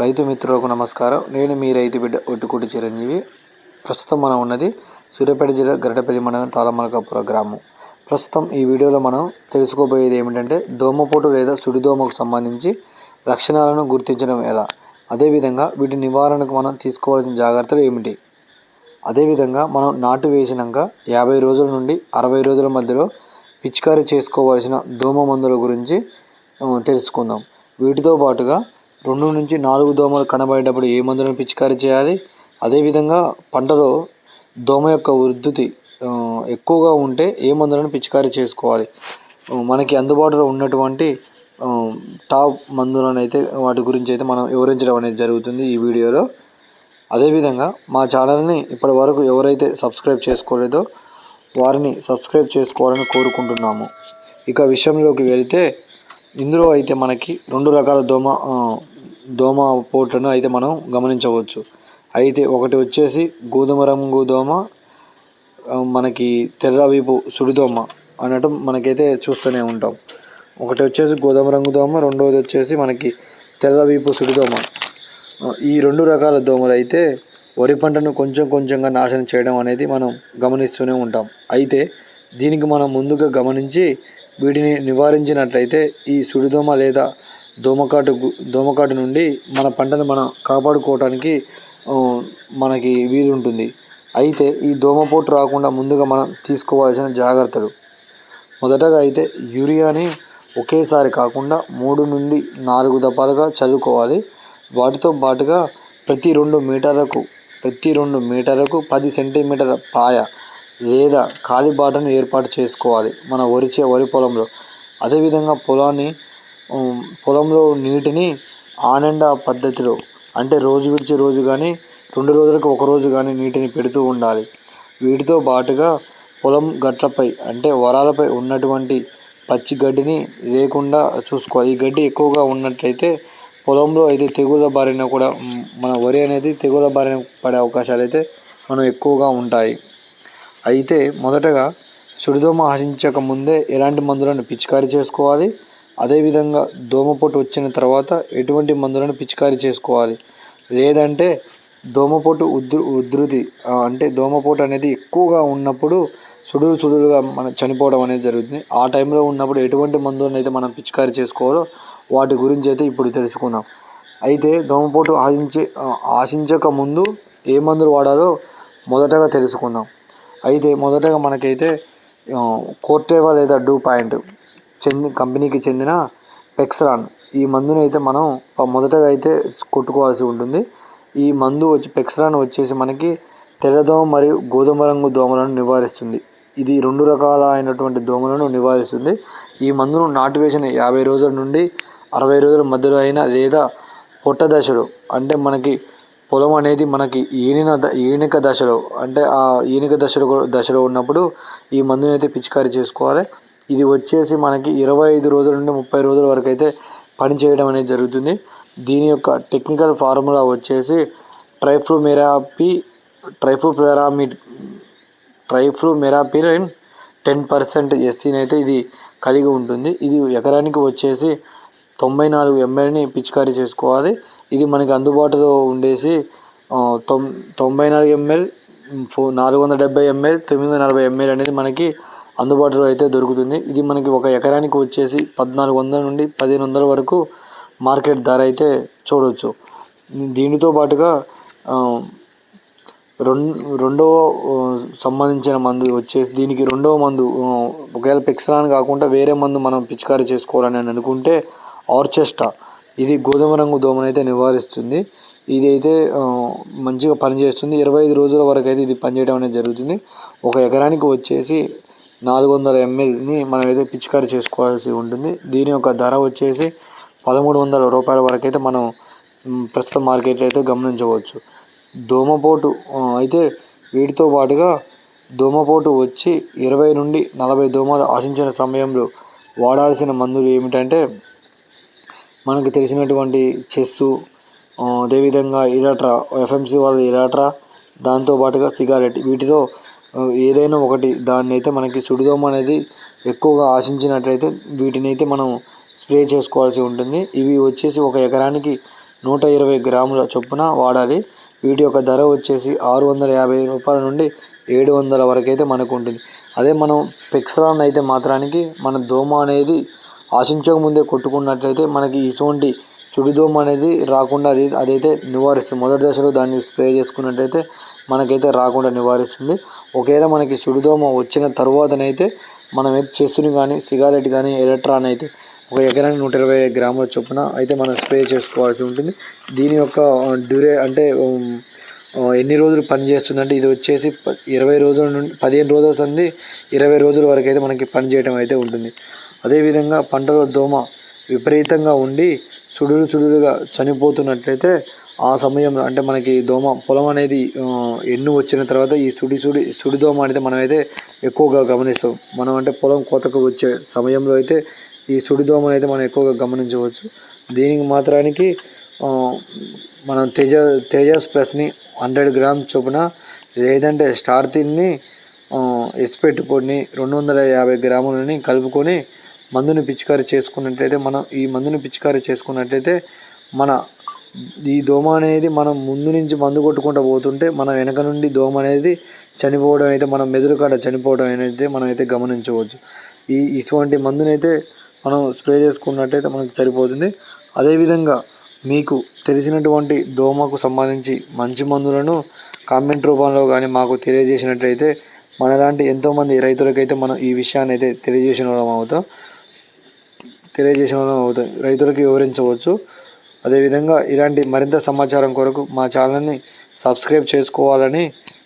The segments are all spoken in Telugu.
రైతు మిత్రులకు నమస్కారం. నేను మీ రైతు బిడ్డ ఒట్టుకుటి చిరంజీవి. ప్రస్తుతం మనం ఉన్నది సూర్యాపేట జిల్లా గరటపల్లి మండలం తాళమలకాపుర గ్రామం. ప్రస్తుతం ఈ వీడియోలో మనం తెలుసుకోబోయేది ఏమిటంటే దోమపోటు లేదా సుడిదోమకు సంబంధించి లక్షణాలను గుర్తించడం ఎలా? అదేవిధంగా వీటి నివారణకు మనం తీసుకోవాల్సిన జాగ్రత్తలు ఏమిటి? అదేవిధంగా మనం నాటు వేసినాక యాభై రోజుల నుండి అరవై రోజుల మధ్యలో పిచికారీ చేసుకోవాల్సిన దోమ మందుల గురించి తెలుసుకుందాం. వీటితో పాటుగా రెండు నుంచి నాలుగు దోమలు కనబడేటప్పుడు ఏ మందులను పిచికారీ చేయాలి? అదేవిధంగా పంటలో దోమ యొక్క వృద్ధి ఎక్కువగా ఉంటే ఏ మందులను పిచికారీ చేసుకోవాలి? మనకి అందుబాటులో ఉన్నటువంటి టాప్ మందులను అయితే వాటి గురించి అయితే మనం వివరించడం అనేది జరుగుతుంది ఈ వీడియోలో. అదేవిధంగా మా ఛానల్ని ఇప్పటి వరకు ఎవరైతే సబ్స్క్రైబ్ చేసుకోలేదో వారిని సబ్స్క్రైబ్ చేసుకోవాలని కోరుకుంటున్నాము. ఇక విషయంలోకి వెళితే ఇందులో అయితే మనకి రెండు రకాల దోమ దోమ పోట్లను అయితే మనం గమనించవచ్చు. అయితే ఒకటి వచ్చేసి గోధుమ రంగు దోమ మనకి తెల్ల వీపు సుడిదోమ అన్నట్టు మనకైతే చూస్తూనే ఉంటాం. ఒకటి వచ్చేసి గోధుమ రంగు దోమ రెండవది వచ్చేసి మనకి తెల్ల వీపు సుడిదోమ ఈ రెండు రకాల దోమలు అయితే వరి పంటను కొంచెం కొంచెంగా నాశనం చేయడం అనేది మనం గమనిస్తూనే ఉంటాం. అయితే దీనికి మనం ముందుగా గమనించి వీటిని నివారించినట్లయితే ఈ సుడిదోమ లేదా దోమకాటు దోమకాటు నుండి మన పంటను మనం కాపాడుకోవటానికి మనకి వీలుంటుంది. అయితే ఈ దోమపోటు రాకుండా ముందుగా మనం తీసుకోవాల్సిన జాగ్రత్తలు. మొదటగా అయితే యూరియాని ఒకేసారి కాకుండా మూడు నుండి నాలుగు దఫాలుగా చల్లుకోవాలి. వాటితో పాటుగా ప్రతి రెండు మీటర్లకు ప్రతి రెండు మీటర్లకు పది సెంటీమీటర్ల పాయ లేదా కాలిబాటను ఏర్పాటు చేసుకోవాలి మన వరిచే వరి పొలంలో అదేవిధంగా పొలాన్ని పొలంలో నీటిని ఆనంద పద్ధతిలో అంటే రోజు విడిచి రోజు కానీ రెండు రోజులకు ఒక రోజు కానీ నీటిని పెడుతూ ఉండాలి. వీటితో పాటుగా పొలం గట్లపై అంటే వరాలపై ఉన్నటువంటి పచ్చి గడ్డిని లేకుండా చూసుకోవాలి. ఈ గడ్డి ఎక్కువగా ఉన్నట్లయితే పొలంలో అయితే తెగుళ్ళ బారిన కూడా మన వరి అనేది తెగుళ్ళ బారిన పడే అవకాశాలు అయితే మనం ఎక్కువగా ఉంటాయి. అయితే మొదటగా సుడిదోమ ఆశించక ముందే ఎలాంటి మందులను పిచికారీ చేసుకోవాలి? అదేవిధంగా దోమపోటు వచ్చిన తర్వాత ఎటువంటి మందులను పిచికారీ చేసుకోవాలి? లేదంటే దోమపోటు ఉధృ ఉధృతి అంటే దోమపోటు అనేది ఎక్కువగా ఉన్నప్పుడు సుడులు సుడులుగా మన చనిపోవడం అనేది జరుగుతుంది. ఆ టైంలో ఉన్నప్పుడు ఎటువంటి మందులను అయితే మనం పిచికారీ చేసుకోవాలో వాటి గురించి అయితే ఇప్పుడు తెలుసుకుందాం. అయితే దోమపోటు ఆశించి ఆశించక ముందు ఏ మందులు వాడాలో మొదటగా తెలుసుకుందాం. అయితే మొదటగా మనకైతే కోర్టేవా లేదా డూ పాయింట్? చెంది కంపెనీకి చెందిన పెక్సరాన్. ఈ మందుని అయితే మనం మొదటగా అయితే కొట్టుకోవాల్సి ఉంటుంది. ఈ మందు వచ్చి పెక్సరాన్ వచ్చేసి మనకి తెల్లదోమ మరియు గోధుమ రంగు దోమలను నివారిస్తుంది. ఇది రెండు రకాల అయినటువంటి దోమలను నివారిస్తుంది. ఈ మందును నాటు వేసిన యాభై రోజుల నుండి అరవై రోజుల మధ్యలో అయినా లేదా పొట్ట దశలో అంటే మనకి పొలం అనేది మనకి ఈనిన ద- ఈనిక దశలో అంటే ఆ ఈనిక దశలో దశలో ఉన్నప్పుడు ఈ మందుని అయితే పిచికారీ చేసుకోవాలి. ఇది వచ్చేసి మనకి ఇరవై ఐదు రోజుల నుండి ముప్పై రోజుల వరకు అయితే పని చేయడం అనేది జరుగుతుంది. దీని యొక్క టెక్నికల్ ఫార్ములా వచ్చేసి ట్రైఫ్లూమెరాపీ ట్రైఫ్లూప్లెరామిడ్ అండ్ టెన్ పర్సెంట్ ఎస్సీని అయితే ఇది కలిగి ఉంటుంది. ఇది ఎకరానికి వచ్చేసి తొంభై నాలుగు ఎంఎల్ని పిచికారీ చేసుకోవాలి. ఇది మనకి అందుబాటులో ఉండేసి తొం తొంభై నాలుగు ఎంఎల్ ఫో నాలుగు వందల డెబ్బై ఎంఎల్ తొమ్మిది వందల నలభై ఎంఎల్ అనేది మనకి అందుబాటులో అయితే దొరుకుతుంది. ఇది మనకి ఒక ఎకరానికి వచ్చేసి పద్నాలుగు వందల నుండి పదిహేను వందల వరకు మార్కెట్ ధర అయితే చూడవచ్చు దీనితో పాటుగా రెండు రెండవ సంబంధించిన మందు వచ్చేసి దీనికి రెండవ మందు ఒకవేళ పెక్సరాన్ కాకుండా వేరే మందు మనం పిచికారీ చేసుకోవాలని అని అనుకుంటే ఆర్చెస్టా. ఇది గోధుమ రంగు దోమను అయితే నివారిస్తుంది. ఇది అయితే మంచిగా పనిచేస్తుంది. ఇరవై ఐదు రోజుల వరకు అయితే ఇది పనిచేయడం అనేది జరుగుతుంది. ఒక ఎకరానికి వచ్చేసి నాలుగు వందల ఎంఎల్ని మనం అయితే పిచికారీ చేసుకోవాల్సి ఉంటుంది. దీని యొక్క ధర వచ్చేసి పదమూడు వందల రూపాయల వరకు అయితే మనం ప్రస్తుత ప్రస్తుతం మార్కెట్లో అయితే గమనించవచ్చు. దోమపోటు అయితే వీటితో పాటుగా దోమపోటు వచ్చి ఇరవై నుండి నలభై దోమలు ఆశించిన సమయంలో వాడాల్సిన మందులు ఏమిటంటే మనకు తెలిసినటువంటి చెస్సు అదేవిధంగా ఇరాట్రా ఎఫ్ఎంసి వాళ్ళ ఇరాట్రా దాంతో పాటుగా సిగారెట్ వీటిలో ఏదైనా ఒకటి దాన్ని అయితే మనకి సుడిదోమ అనేది ఎక్కువగా ఆశించినట్లయితే వీటిని అయితే మనం స్ప్రే చేసుకోవాల్సి ఉంటుంది. ఇవి వచ్చేసి ఒక ఎకరానికి నూట ఇరవై గ్రాముల చొప్పున వాడాలి. వీటి యొక్క ధర వచ్చేసి ఆరు వందల యాభై రూపాయల నుండి ఏడు వందల వరకు అయితే మనకు ఉంటుంది. అదే మనం పెక్సలాన్ అయితే మాత్రానికి మన దోమ అనేది ఆశించక ముందే కొట్టుకున్నట్లయితే మనకి ఇటువంటి సుడిదోమ అనేది రాకుండా అది అదైతే నివారిస్తుంది. మొదటి దశలో దాన్ని స్ప్రే చేసుకున్నట్టయితే మనకైతే రాకుండా నివారిస్తుంది. ఒకవేళ మనకి సుడిదోమ వచ్చిన తర్వాతనైతే మనం అయితే చెస్సుని కానీ సిగారెట్ కానీ ఎలక్ట్రాన్ అయితే ఒక ఎకరానికి నూట ఇరవై గ్రాముల చొప్పున అయితే మనం స్ప్రే చేసుకోవాల్సి ఉంటుంది. దీని యొక్క డ్యూరే అంటే ఎన్ని రోజులు పనిచేస్తుందంటే ఇది వచ్చేసి ప- ఇరవై రోజుల నుండి పదిహేను రోజుల సంది ఇరవై రోజుల వరకు అయితే మనకి పనిచేయటం అయితే ఉంటుంది. అదేవిధంగా పంటలో దోమ విపరీతంగా ఉండి సుడులు సుడులుగా చనిపోతున్నట్లయితే ఆ సమయంలో అంటే మనకి దోమ పొలం అనేది ఎన్ను వచ్చిన తర్వాత ఈ సుడి సుడి సుడి దోమ అనేది మనమైతే ఎక్కువగా గమనిస్తాం. మనం అంటే పొలం కోతకు వచ్చే సమయంలో అయితే ఈ సుడి దోమను అయితే మనం ఎక్కువగా గమనించవచ్చు. దీనికి మాత్రానికి మనం తేజ తేజస్ ప్లస్ని హండ్రెడ్ గ్రామ్స్ చొప్పున లేదంటే స్టార్ తిన్ని ఎస్పెట్ పొడిని రెండు వందల యాభై గ్రాములని కలుపుకొని మందుని పిచికారీ చేసుకున్నట్లయితే మనం ఈ మందుని పిచికారీ చేసుకున్నట్లయితే మన ఈ దోమ అనేది మనం ముందు నుంచి మందు కొట్టుకుంటూ పోతుంటే మన వెనక నుండి దోమ అనేది చనిపోవడం అయితే మనం మెదడు కాడ చనిపోవడం అనేది మనం అయితే గమనించవచ్చు. ఈ ఇటువంటి మందునైతే మనం స్ప్రే చేసుకున్నట్టయితే మనకు సరిపోతుంది. అదేవిధంగా మీకు తెలిసినటువంటి దోమకు సంబంధించి మంచి మందులను కామెంట్ రూపంలో కానీ మాకు తెలియజేసినట్లయితే మనలాంటి ఎంతోమంది రైతులకైతే మనం ఈ విషయాన్ని అయితే తెలియజేసిన వాళ్ళం అవుతాం. తెలియజేసిన అవుతాయి రైతులకు వివరించవచ్చు. అదేవిధంగా ఇలాంటి మరింత సమాచారం కొరకు మా ఛానల్ని సబ్స్క్రైబ్ చేసుకోవాలని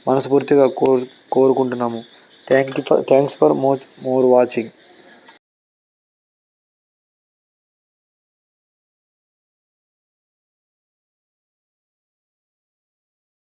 మనస్ఫూర్తిగా కోరు కోరుకుంటున్నాము. Thank you for thanks for more more watching